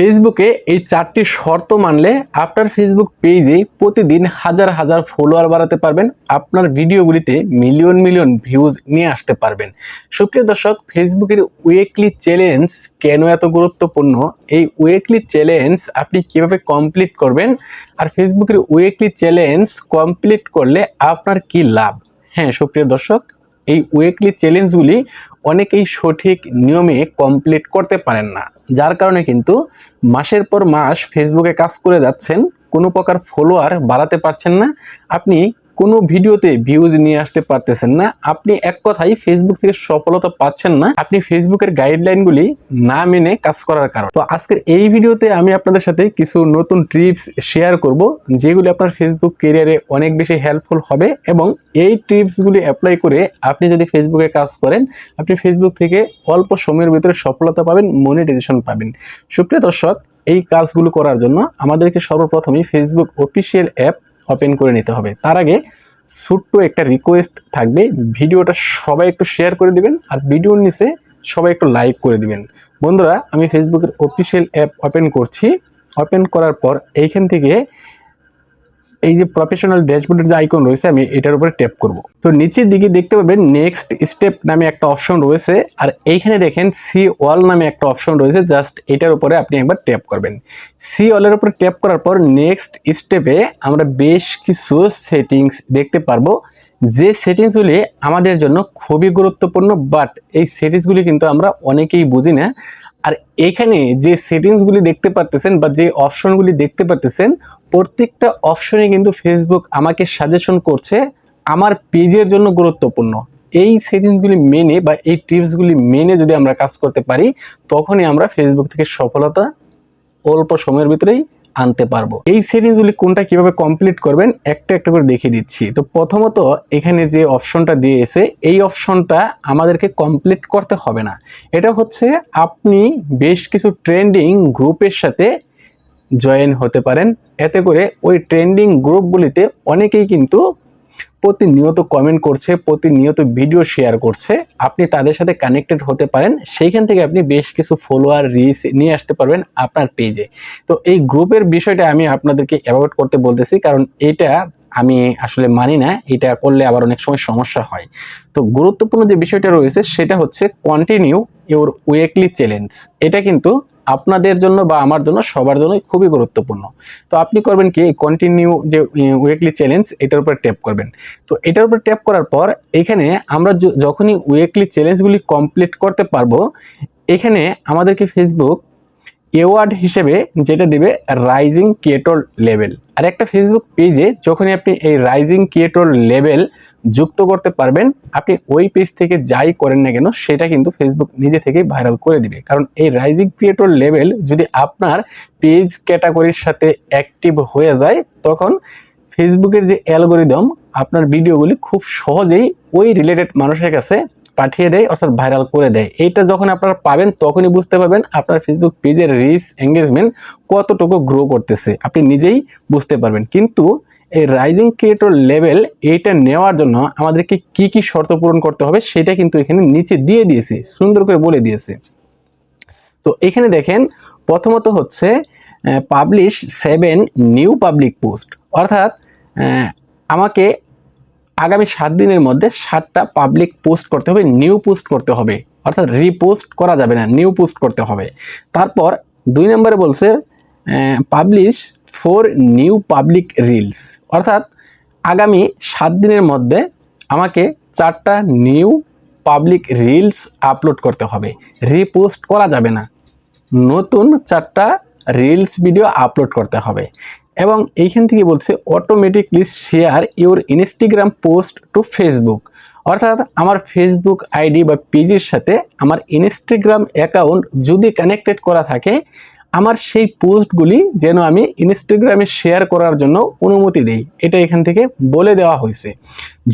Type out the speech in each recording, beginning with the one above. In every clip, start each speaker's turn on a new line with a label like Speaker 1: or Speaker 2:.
Speaker 1: ফেসবুকে এই চারটি শর্ত মানলে আপনার ফেসবুক পেজে প্রতিদিন হাজার হাজার ফলোয়ার বাড়াতে পারবেন। আপনার ভিডিওগুলিতে মিলিয়ন মিলিয়ন ভিউজ নিয়ে আসতে পারবেন। সুপ্রিয় দর্শক, ফেসবুকের উইকলি চ্যালেঞ্জ কেন এত গুরুত্বপূর্ণ? এই উইকলি চ্যালেঞ্জ আপনি কীভাবে কমপ্লিট করবেন? আর ফেসবুকের উইকলি চ্যালেঞ্জ কমপ্লিট করলে আপনার কি লাভ? হ্যাঁ সুপ্রিয় দর্শক এই উইকলি চ্যালেঞ্জগুলি অনেকেই সঠিক নিয়মে কমপ্লিট করতে পারেন না। যার কারণে কিন্তু মাসের পর মাস ফেসবুকে কাজ করে যাচ্ছেন, কোনো প্রকার ফলোয়ার বাড়াতে পারছেন না। আপনি কোনো ভিডিওতে ভিউজ নিয়ে আসতে পারতেছেন না। আপনি এক কথাই ফেসবুক থেকে সফলতা পাচ্ছেন না। আপনি ফেসবুকের গাইডলাইনগুলি না মেনে কাজ করার কারণ। তো আজকের এই ভিডিওতে আমি আপনাদের সাথে কিছু নতুন ট্রিপস শেয়ার করব, যেগুলি আপনার ফেসবুক কেরিয়ারে অনেক বেশি হেল্পফুল হবে এবং এই টিপসগুলি অ্যাপ্লাই করে আপনি যদি ফেসবুকে কাজ করেন, আপনি ফেসবুক থেকে অল্প সময়ের ভিতরে সফলতা পাবেন মনিটাইজেশন পাবেন। সুপ্রিয় দর্শক, এই কাজগুলো করার জন্য আমাদেরকে সর্বপ্রথমই ফেসবুক অফিসিয়াল অ্যাপ ওপেন করে নিতে হবে। তার আগে ছোট্ট একটা রিকোয়েস্ট থাকবে। ভিডিওটা সবাই একটু শেয়ার করে দিবেন আর ভিডিওর নিচে সবাই একটু লাইক করে দিবেন। বন্ধুরা, আমি ফেসবুকের অফিসিয়াল অ্যাপ ওপেন করছি। ওপেন করার পর এইখান থেকে এই যে প্রফেশনাল ড্যাশবোর্ডের যে আইকন রয়েছে, আমি এটার উপরে ট্যাপ করব। তো নিচের দিকে দেখতে পাবেন নেক্সট স্টেপ নামে একটা অপশন রয়েছে, আর এইখানে দেখেন সি ওয়াল নামে একটা অপশন রয়েছে জাস্ট এটার উপরে আপনি একবার ট্যাপ করবেন। সি ওয়ালের উপরে ট্যাপ করার পর নেক্সট স্টেপে আমরা বেশ কিছু সেটিংস দেখতে পারব। যে সেটিংসগুলি আমাদের জন্য খুবই গুরুত্বপূর্ণ বাট এই সেটিংসগুলি কিন্তু আমরা অনেকেই বুঝি না। আর এখানে যে সেটিংসগুলি দেখতে পারতেছেন বা যে অপশনগুলি দেখতে পারতেছেন, প্রত্যেকটা অপশনে কিন্তু ফেসবুক আমাকে সাজেশন করছে আমার পেজের জন্য গুরুত্বপূর্ণ। এই সেটিংসগুলি মেনে বা এই টিপসগুলি মেনে যদি আমরা কাজ করতে পারি, তখনই আমরা ফেসবুক থেকে সফলতা অল্প সময়ের ভিতরেই আনতে পারব। এই সেটিংসগুলি কোনটা কীভাবে কমপ্লিট করবেন, একটা একটা করে দেখিয়ে দিচ্ছি। তো প্রথমত এখানে যে অপশনটা দিয়েছে, এই অপশনটা আমাদেরকে কমপ্লিট করতে হবে না। এটা হচ্ছে আপনি বেশ কিছু ট্রেন্ডিং গ্রুপের সাথে জয়েন হতে পারেন। এতে করে ওই ট্রেন্ডিং গ্রুপগুলিতে অনেকেই কিন্তু প্রতিনিয়ত কমেন্ট করছে, প্রতিনিয়ত ভিডিও শেয়ার করছে, আপনি তাদের সাথে কানেক্টেড হতে পারেন, সেইখান থেকে আপনি বেশ কিছু ফলোয়ার রিচ নিয়ে আসতে পারবেন আপনার পেজে তো এই গ্রুপের বিষয়টা আমি আপনাদেরকে অ্যাভয়েড করতে বলতেছি, কারণ এটা আমি আসলে মানি না, এটা করলে আবার অনেক সময় সমস্যা হয়। তো গুরুত্বপূর্ণ যে বিষয়টা রয়েছে, সেটা হচ্ছে কন্টিনিউ ইউর উইকলি চ্যালেঞ্জ এটা কিন্তু আপনাদের জন্য বা আমার জন্য, সবার জন্য খুবই গুরুত্বপূর্ণ। তো আপনি করবেন কি কন্টিনিউ যে উইকলি চ্যালেঞ্জ এটার উপর ট্যাপ করবেন। তো এটার উপর ট্যাপ করার পর, এখানে আমরা যখনই উইকলি চ্যালেঞ্জগুলি কমপ্লিট করতে পারব, এখানে আমাদেরকে ফেসবুক এওয়ার্ড হিসেবে যেটা দেবে রাইজিং ক্রিয়েটর লেভেল আর একটা ফেসবুক পেজে যখনই আপনি এই রাইজিং ক্রিয়েটর লেভেল যুক্ত করতে পারবেন। আপনি ওই পেজ থেকে যাই করেন না কেন, সেটা কিন্তু ফেসবুক নিজে থেকেই ভাইরাল করে দিবে। কারণ এই রাইজিং ক্রিয়েটর লেভেল যদি আপনার পেজ ক্যাটাগরির সাথে অ্যাক্টিভ হয়ে যায়, তখন ফেসবুকের যে অ্যালগোরিদম আপনার ভিডিওগুলি খুব সহজেই ওই রিলেটেড মানুষের কাছে পাঠিয়ে দেয়, অর্থাৎ ভাইরাল করে দেয়। এইটা যখন আপনারা পাবেন, তখনই বুঝতে পারবেন আপনার ফেসবুক পেজের রিচ এঙ্গেজমেন্ট কতটুকু গ্রো করতেছে। আপনি নিজেই বুঝতে পারবেন। কিন্তু এই রাইজিং ক্রিয়েটর লেভেল এইটা নেওয়ার জন্য আমাদেরকে কি কি শর্ত পূরণ করতে হবে সেটা কিন্তু এখানে নিচে দিয়ে দিয়েছে, সুন্দর করে বলে দিয়েছে। তো এখানে দেখেন, প্রথমত হচ্ছে publish seven new public post অর্থাৎ আমাকে আগামী সাত দিনের মধ্যে সাতটা পাবলিক পোস্ট করতে হবে নিউ পোস্ট করতে হবে। অর্থাৎ রিপোস্ট করা যাবে না নিউ পোস্ট করতে হবে। তারপর দুই নম্বরে বলছে publish four new public reels অর্থাৎ আগামী সাত দিনের মধ্যে আমাকে চারটা নিউ পাবলিক রিলস আপলোড করতে হবে। রিপোস্ট করা যাবে না। নতুন চারটা রিলস ভিডিও আপলোড করতে হবে। এবং এইখান থেকে বলছে automatically share your Instagram post to Facebook অর্থাৎ আমার ফেসবুক আইডি বা পেজের সাথে আমার ইনস্টাগ্রাম অ্যাকাউন্ট যদি কানেক্টেড করা থাকে আমার সেই পোস্টগুলি যেন আমি ইনস্টাগ্রামে শেয়ার করার জন্য অনুমতি দেই, এটা এখান থেকে বলে দেওয়া হয়েছে।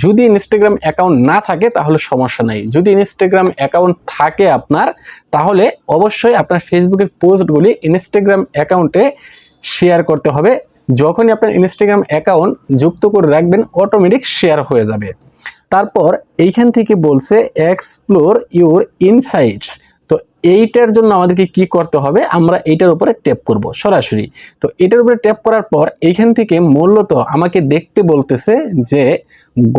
Speaker 1: যদি ইনস্টাগ্রাম অ্যাকাউন্ট না থাকে, তাহলে সমস্যা নাই। যদি ইনস্টাগ্রাম অ্যাকাউন্ট থাকে আপনার, তাহলে অবশ্যই আপনার ফেসবুকের পোস্টগুলি ইনস্টাগ্রাম অ্যাকাউন্টে শেয়ার করতে হবে। যখনই আপনার ইনস্টাগ্রাম অ্যাকাউন্ট যুক্ত করে রাখবেন অটোমেটিক শেয়ার হয়ে যাবে। তারপর এইখান থেকে বলছে এক্সপ্লোর ইউর ইনসাইটস এইটার জন্য আমাদেরকে কি করতে হবে? আমরা এইটার উপরে ট্যাপ করব সরাসরি। তো এটার উপরে ট্যাপ করার পর এইখান থেকে মূলত আমাকে দেখতে বলতেছে যে,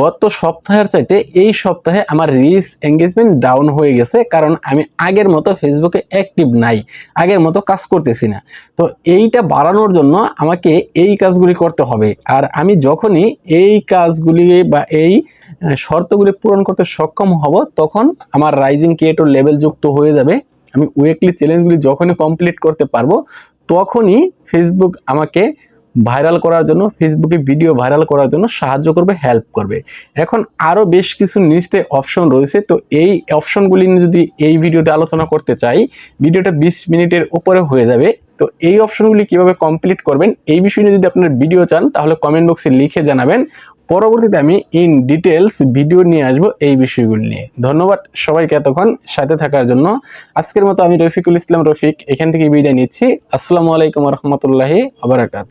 Speaker 1: গত সপ্তাহের চাইতে এই সপ্তাহে আমার রিচ এঙ্গেজমেন্ট ডাউন হয়ে গেছে, কারণ আমি আগের মতো ফেসবুকে অ্যাক্টিভ নাই, আগের মতো কাজ করতেছি না। তো এইটা বাড়ানোর জন্য আমাকে এই কাজগুলি করতে হবে। আর আমি যখনই এই কাজগুলি বা এই শর্তগুলি পূরণ করতে সক্ষম হব, তখন আমার রাইজিং ক্রিয়েটর লেভেল যুক্ত হয়ে যাবে। আমি উইকলি চ্যালেঞ্জগুলি যখনই কমপ্লিট করতে পারব, তখনই ফেসবুক আমাকে ভাইরাল করার জন্য ফেসবুকে ভিডিও ভাইরাল করার জন্য সাহায্য করবে হেল্প করবে। এখন আরও বেশ কিছু নিচতে অপশন রয়েছে, তো এই অপশনগুলি নিয়ে যদি এই ভিডিওতে আলোচনা করতে চাই ভিডিওটা বিশ মিনিটের উপরে হয়ে যাবে। তো এই অপশনগুলি কীভাবে কমপ্লিট করবেন, এই বিষয় নিয়ে যদি আপনার ভিডিও চান, তাহলে কমেন্ট বক্সে লিখে জানাবেন। পরবর্তীতে আমি ইন ডিটেলস ভিডিও নিয়ে আসব এই বিষয়গুলি নিয়ে। ধন্যবাদ সবাইকে এতক্ষণ সাথে থাকার জন্য। আজকের মতো আমি রফিকুল ইসলাম, রফিক, এখান থেকে বিদায় নিচ্ছি। আসসালামু আলাইকুম রহমতুল্লাহি আবরাকাত